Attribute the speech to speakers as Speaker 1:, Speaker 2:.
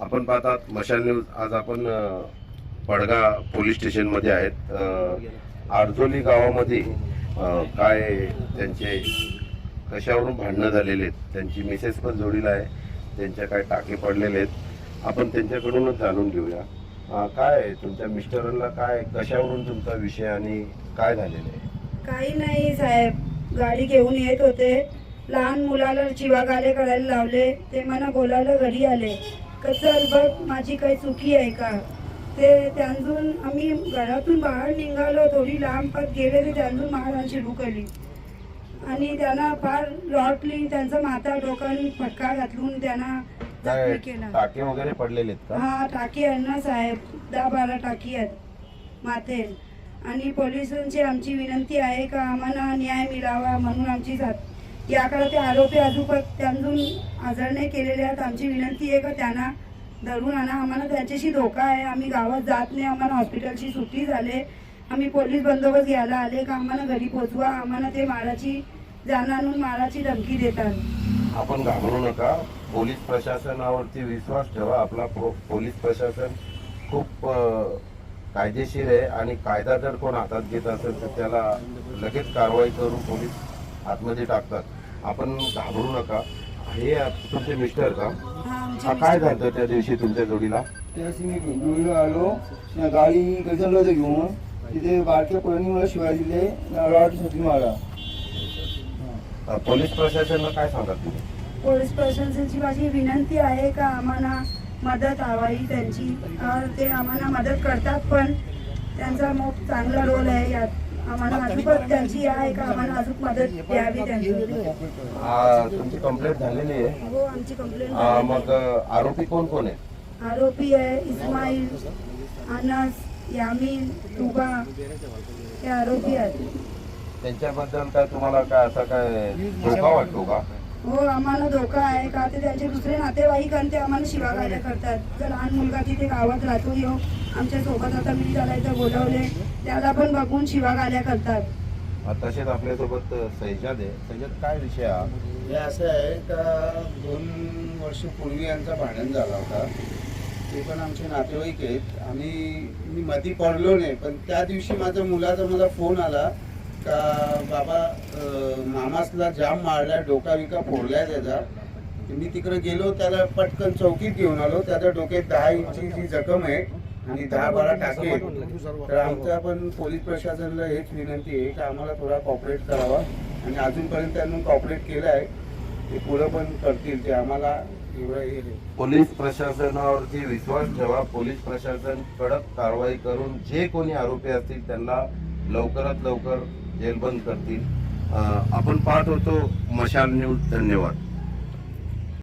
Speaker 1: आपण पाहतात मशाल न्यूज आज आपण पडगा पोलीस स्टेशनमध्ये आहेत. आरजोली गावामध्ये काय त्यांचे कशावरून भांडणं झालेले आहेत त्यांची मिसेस पण जोडीला आहे त्यांच्या काय टाके पडलेले आहेत आपण त्यांच्याकडूनच जाणून घेऊया. काय आहे तुमच्या मिस्टरांना काय कशावरून तुमचा विषय आणि काय झालेलं आहे?
Speaker 2: काही नाही साहेब गाडी घेऊन येत होते. लहान मुलाला चिवागाले करायला लावले ते मला बोलायला घरी आले. कसं बघ माझी काही चुकी आहे का? ते त्यांजून आम्ही घरातून बाहेर निघालो थोडी लांब पत गेले ते त्यांजून महाराजांची ढुकली आणि त्यांना फार लॉटली त्यांचा माथा डोक्याने फटका घातलून त्यांना
Speaker 1: टाके वगैरे पडलेले
Speaker 2: हा टाकी आहे ना साहेब दहा बारा टाकी आहेत माते आणि पोलिसांची आमची विनंती आहे का आम्हाला न्याय मिळावा म्हणून आमची जात याकडे ते आरोपी अजून त्यांजून हजर नाही केलेले आहेत. आमची विनंती आहे का त्यांना धरून आणा. आम्हाला त्यांच्याशी धोका आहे. आम्ही गावात जात नाही. आम्हाला हॉस्पिटलची सुट्टी झाले. आम्ही पोलीस बंदोबस्त घ्यायला आले का? आम्हाला घरी पोचवा. आम्हाला ते माराची जाण आणून माराची धमकी देतात.
Speaker 1: आपण घाबरू नका. पोलीस प्रशासनावरती विश्वास ठेवा. आपला पोलीस प्रशासन खूप कायदेशीर आहे आणि कायदा जर कोण हातात घेत असेल तर त्याला लगेच कारवाई करून पोलीस आतमध्ये टाकतात. आपण घाबरू नका. हे आप- तुमचे मिस्टर का?
Speaker 2: हा
Speaker 1: काय झालं त्या दिवशी तुमच्या जोडीला?
Speaker 3: त्याशी मी घेऊन आलो. गाडी गजरलो होतं घेऊन तिथे बारक्या पोरांनी मला शिवाय दिले. रॉडसाठी मला
Speaker 1: पोलीस प्रशासनाला काय सांगा तुम्ही?
Speaker 2: पोलीस प्रशासनाची माझी विनंती आहे का आम्हाला मदत हवी त्यांची. ते आम्हाला मदत करतात पण त्यांचा खूप चांगला रोल आहे यात. आम्हाला अजून पण त्यांची आहे का? आम्हाला अजून मदत द्यावी त्यांची.
Speaker 1: आ, तुमची कंप्लेंट झालेली आहे.
Speaker 2: हो आमची कंप्लेंट
Speaker 1: आ, मग आरोपी कोण कोण आहे?
Speaker 2: आरोपी आहे इस्माईल अनस यामीन तुबा हे आरोपी आहेत.
Speaker 1: त्यांच्याबद्दल काय तुम्हाला काय असा काय धोका वाटतो का?
Speaker 2: हो आम्हाला धोका आहे. का ते त्यांचे दुसरे नातेवाईक आणि ते आम्हाला शिवागायला करतात. जर लहान मुलगा तिथे गावात राहतो येऊ आमच्यासोबत आता मी त्याला इथं बोलवले. त्याला पण बघून शिवागाल्या करतात.
Speaker 1: तसेच आपल्यासोबत सैजाद आहे. सैजाद काय विषय हा?
Speaker 3: हे असं आहे का दोन वर्ष पूर्वी यांचा भांडण झाला होता. ते पण आमचे नातेवाईक आहेत. आणि मी मधी पडलो नाही पण त्या दिवशी माझ्या मुलाचा मला फोन आला. का बाबा मामासला जाम मारलाय डोका विका फोडलाय त्याचा. मी तिकडे गेलो त्याला पटकन चौकीत घेऊन आलो. त्याच्या डोक्यात दहा इंची जी जखम आहे आणि दहा बारा टाके आहेत. तर आमच्या पण पोलीस प्रशासनाला हेच विनंती आहे की आम्हाला थोडा कॉपरेट करावा. आणि अजूनपर्यंत त्यांनी कॉपरेट केलं आहे ते पुढं पण करतील. ते आम्हाला एवढं हे नाही.
Speaker 1: पोलीस प्रशासनावरती विश्वास ठेवा. पोलीस प्रशासन कडक कारवाई करून जे कोणी आरोपी असतील त्यांना लवकरात लवकर जेलबंद करतील. आपण पाहत होतो मशाल न्यूज. धन्यवाद.